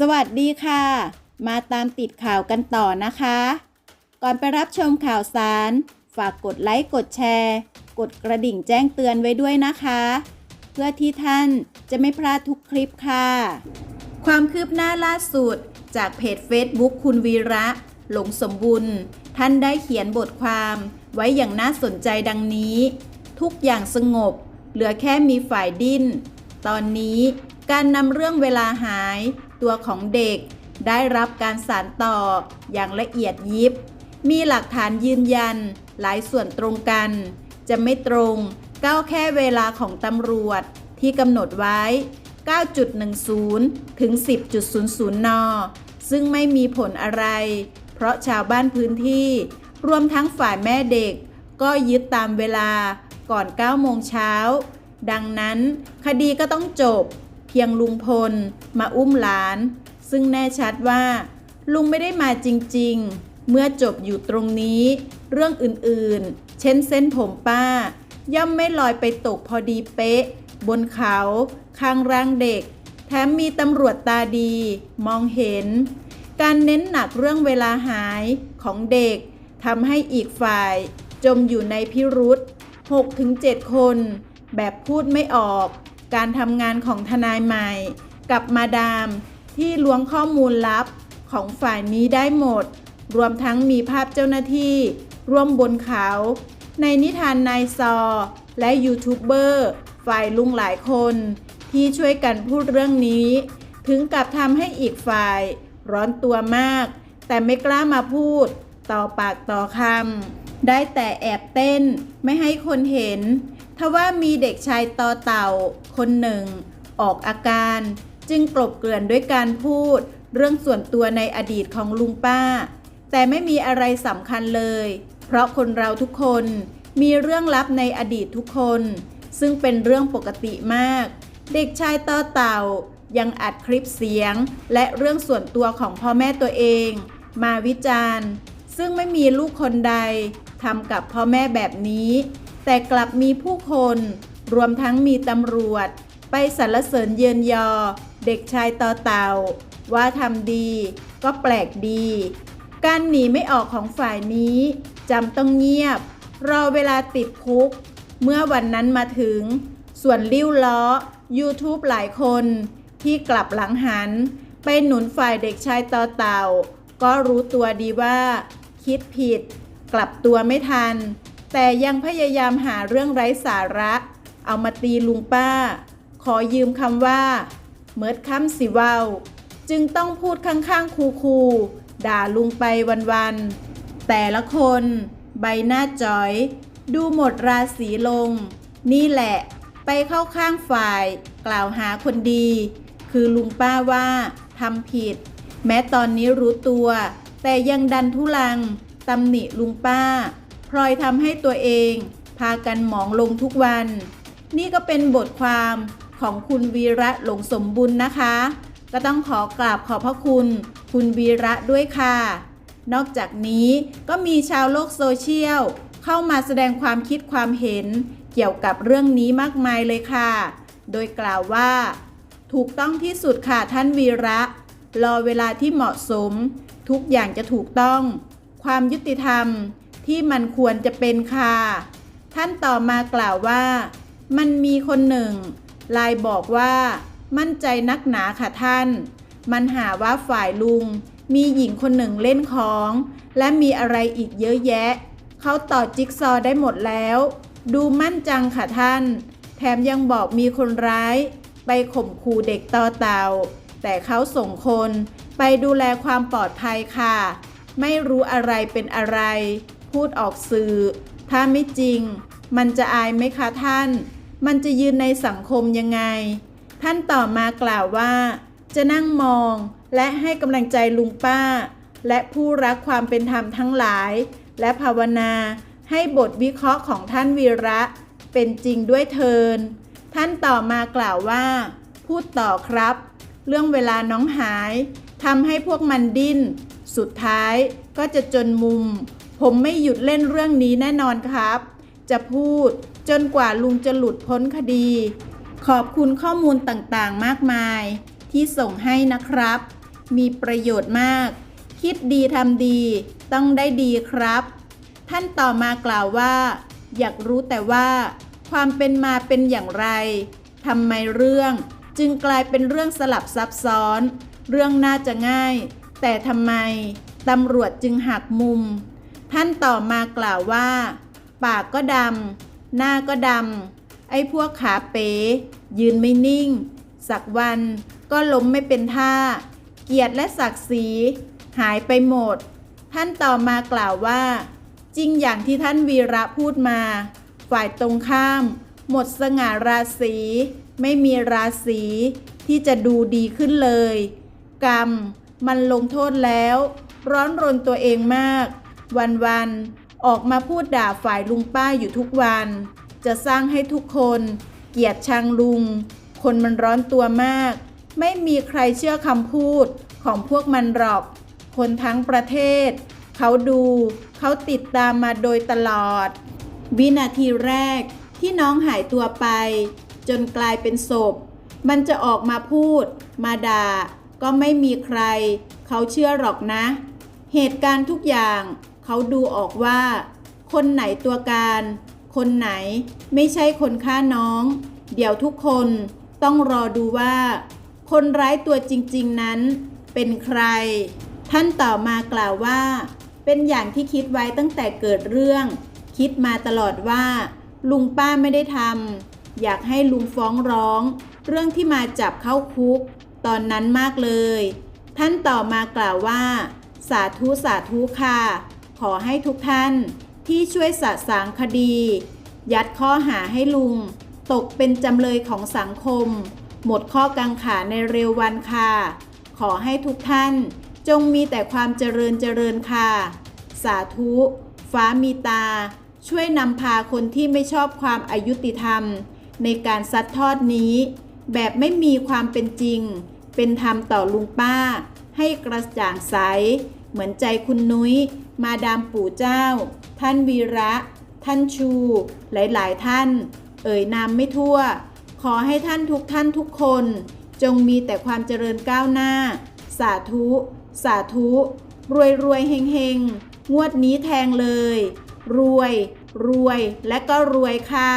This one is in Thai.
สวัสดีค่ะ มาตามติดข่าวกันต่อนะคะ ก่อนไปรับชมข่าวสาร ฝากกดไลค์กดแชร์ กดกระดิ่งแจ้งเตือนไว้ด้วยนะคะ เพื่อที่ท่านจะไม่พลาดทุกคลิปค่ะ ความคืบหน้าล่าสุด จากเพจ Facebook คุณวีระ หลงสมบุญ ท่านได้เขียนบทความไว้อย่างน่าสนใจดังนี้ ทุกอย่างสงบ เหลือแค่มีฝ่ายดิ้น ตอนนี้การนำเรื่องเวลาหาย ตัวของเด็ก ได้รับการสานต่ออย่างละเอียดยิบ มีหลักฐานยืนยัน หลายส่วนตรงกัน จะไม่ตรงก้าวแค่เวลาของตำรวจที่กำหนดไว้ 9.10 ถึง 10.00 น ซึ่งไม่มีผลอะไร เพราะชาวบ้านพื้นที่ รวมทั้งฝ่ายแม่เด็ก ก็ยึดตามเวลาก่อน 9 โมงเช้า ดังนั้นคดีก็ต้องจบ พียงลุงพล มาอุ้มหลาน ซึ่งแน่ชัดว่า ลุงไม่ได้มาจริงๆ เมื่อจบอยู่ตรงนี้ เรื่องอื่นๆ เช่นเส้นผมป้า ย่อมไม่ลอยไปตกพอดีเป๊ะ บนเขาข้างร่างเด็ก แถมมีตำรวจตาดี มองเห็น การเน้นหนักเรื่องเวลาหายของเด็กทำให้อีกฝ่ายจมอยู่ในพิรุษ6-7 คน แบบพูดไม่ออก การทำงานของทนายใหม่ กับมาดาม ที่ล้วงข้อมูลลับของฝ่ายนี้ได้หมด รวมทั้งมีภาพเจ้าหน้าที่ ร่วมบนเขา ในนิทานนายซอ และยูทูบเบอร์ฝ่ายลุงหลายคน ที่ช่วยกันพูดเรื่องนี้ ถึงกับทำให้อีกฝ่าย ร้อนตัวมาก แต่ไม่กล้ามาพูด ต่อปากต่อคำได้แต่แอบเต้นไม่ให้คนเห็น ทว่ามีเด็กชายต่อเต่าคนหนึ่ง ออกอาการ จึงกลบเกลื่อนด้วยการพูด เรื่องส่วนตัวในอดีตของลุงป้า แต่ไม่มีอะไรสำคัญเลย เพราะคนเราทุกคนมีเรื่องลับในอดีตทุกคน ซึ่งเป็นเรื่องปกติมาก เด็กชายต่อเต่ายังอัดคลิปเสียง และเรื่องส่วนตัวของพ่อแม่ตัวเอง มาวิจารณ์ ซึ่งไม่มีลูกคนใดทำกับพ่อแม่แบบนี้ แต่กลับมีผู้คน รวมทั้งมีตำรวจ ไปสรรเสริญเยือนยอ เด็กชายต่อเต่า ว่าทำดีก็แปลกดี การหนีไม่ออกของฝ่ายนี้จำต้องเงียบ รอเวลาติดคุก เมื่อวันนั้นมาถึง ส่วนลิ้วล้อ YouTube หลายคนที่กลับหลังหัน ไปหนุนฝ่ายเด็กชายต่อเต่า ก็รู้ตัวดีว่า คิดผิด กลับตัวไม่ทัน แต่ยังพยายามหาเรื่องไร้สาระ เอามาตีลุงป้า ขอยืมคำว่า เมิดคำสิวาจึงต้องพูดข้างๆคูๆด่าลุงไปวันๆ แต่ละคนใบหน้าจ้อย ดูหมดราศีลง นี่แหละ ไปเข้าข้างฝ่าย กล่าวหาคนดี คือลุงป้าว่าทำผิด แม้ตอนนี้รู้ตัว แต่ยังดันทุลังตำหนิลุงป้า ลอยทำให้ตัวเอง พากันหมองลงทุกวัน นี่ก็เป็นบทความของคุณวีระหลงสมบุญนะคะ ก็ต้องขอกราบขอบพระคุณ คุณวีระด้วยค่ะ นอกจากนี้ก็มีชาวโลกโซเชียลเข้ามาแสดงความคิดความเห็นเกี่ยวกับเรื่องนี้มากมายเลยค่ะ โดยกล่าวว่า ถูกต้องที่สุดค่ะท่านวีระ รอเวลาที่เหมาะสม ทุกอย่างจะถูกต้อง ความยุติธรรม ที่มันควรจะเป็นค่ะ ท่านต่อมากล่าวว่า มันมีคนหนึ่งลน์บอกว่า มั่นใจนักหนาค่ะท่าน มันหาว่าฝ่ายลุง มีหญิงคนหนึ่งเล่นของ และมีอะไรอีกเยอะแยะ เขาต่อจิ๊กซอได้หมดแล้ว ดูมั่นจังค่ะท่าน แถมยังบอกมีคนร้าย ไปข่มขู่เด็กต่อเต่าแต่เขาส่งคนไปดูแลความปลอดภัยค่ะ ไม่รู้อะไรเป็นอะไร พูดออกสื่อ ถ้าไม่จริง มันจะอายไหมคะท่าน มันจะยืนในสังคมยังไง ท่านต่อมากล่าวว่า จะนั่งมองและให้กำลังใจลุงป้า และผู้รักความเป็นธรรมทั้งหลาย และภาวนาให้บทวิเคราะห์ของท่านวีระ เป็นจริงด้วยเทิน ท่านต่อมากล่าวว่า พูดต่อครับ เรื่องเวลาน้องหายทำให้พวกมันดิ้น สุดท้ายก็จะจนมุม ผมไม่หยุดเล่นเรื่องนี้แน่นอนครับ จะพูดจนกว่าลุงจะหลุดพ้นคดี ขอบคุณข้อมูลต่างๆ มากมาย ที่ส่งให้นะครับ มีประโยชน์มาก คิดดีทำดี ต้องได้ดีครับ ท่านต่อมากล่าวว่า อยากรู้แต่ว่า ความเป็นมาเป็นอย่างไรทำไมเรื่อง จึงกลายเป็นเรื่องสลับซับซ้อน เรื่องน่าจะง่าย แต่ทำไมตำรวจจึงหักมุม ท่านต่อมากล่าวว่า ปากก็ดำหน้าก็ดำไอ้พวกขาเป๋ ยืนไม่นิ่ง สักวันก็ล้มไม่เป็นท่า เกียรติและศักดิ์ศรี หายไปหมด ท่านต่อมากล่าวว่า จริงอย่างที่ท่านวีระพูดมา ฝ่ายตรงข้าม หมดสง่าราศีไม่มีราศีที่จะดูดีขึ้นเลย กรรม มันลงโทษแล้ว ร้อนรนตัวเองมาก วันๆ ออกมาพูดด่าฝ่ายลุงป้าอยู่ทุกวัน จะสร้างให้ทุกคน เกลียดชังลุง คนมันร้อนตัวมาก ไม่มีใครเชื่อคำพูดของพวกมันหรอก คนทั้งประเทศ เขาดูเขาติดตามมาโดยตลอด วินาทีแรกที่น้องหายตัวไป จนกลายเป็นศพ มันจะออกมาพูด มาด่า ก็ไม่มีใคร เขาเชื่อหรอกนะ เหตุการณ์ทุกอย่าง เขาดูออกว่า คนไหนตัวการ คนไหนไม่ใช่คนฆ่าน้อง เดี๋ยวทุกคนต้องรอดูว่า คนร้ายตัวจริง ๆ นั้น เป็นใคร ท่านต่อมากล่าวว่า เป็นอย่างที่คิดไว้ตั้งแต่เกิดเรื่อง คิดมาตลอดว่า ลุงป้าไม่ได้ทำอยากให้ลุงฟ้องร้อง เรื่องที่มาจับเข้าคุก ตอนนั้นมากเลย ท่านต่อมากล่าวว่า สาธุสาธุค่ะ ขอให้ทุกท่านที่ช่วยสะสางคดี ยัดข้อหาให้ลุง ตกเป็นจำเลยของสังคม หมดข้อกังขาในเร็ววันค่ะ ขอให้ทุกท่านจงมีแต่ความเจริญเจริญค่ะ สาธุ ฟ้ามีตา ช่วยนำพาคนที่ไม่ชอบความอายุติธรรม ในการซัดทอดนี้ แบบไม่มีความเป็นจริง เป็นธรรมต่อลุงป้า ให้กระจ่างใส เหมือนใจคุณนุ้ย มาดามปู่เจ้า ท่านวีระ ท่านชู หลาย ๆ ท่าน เอ่ยนามไม่ทั่ว ขอให้ท่านทุกท่านทุกคน จงมีแต่ความเจริญก้าวหน้า สาธุ สาธุ รวยรวยเฮงเฮงงวดนี้แทงเลย รวย รวยและก็รวยค่ะ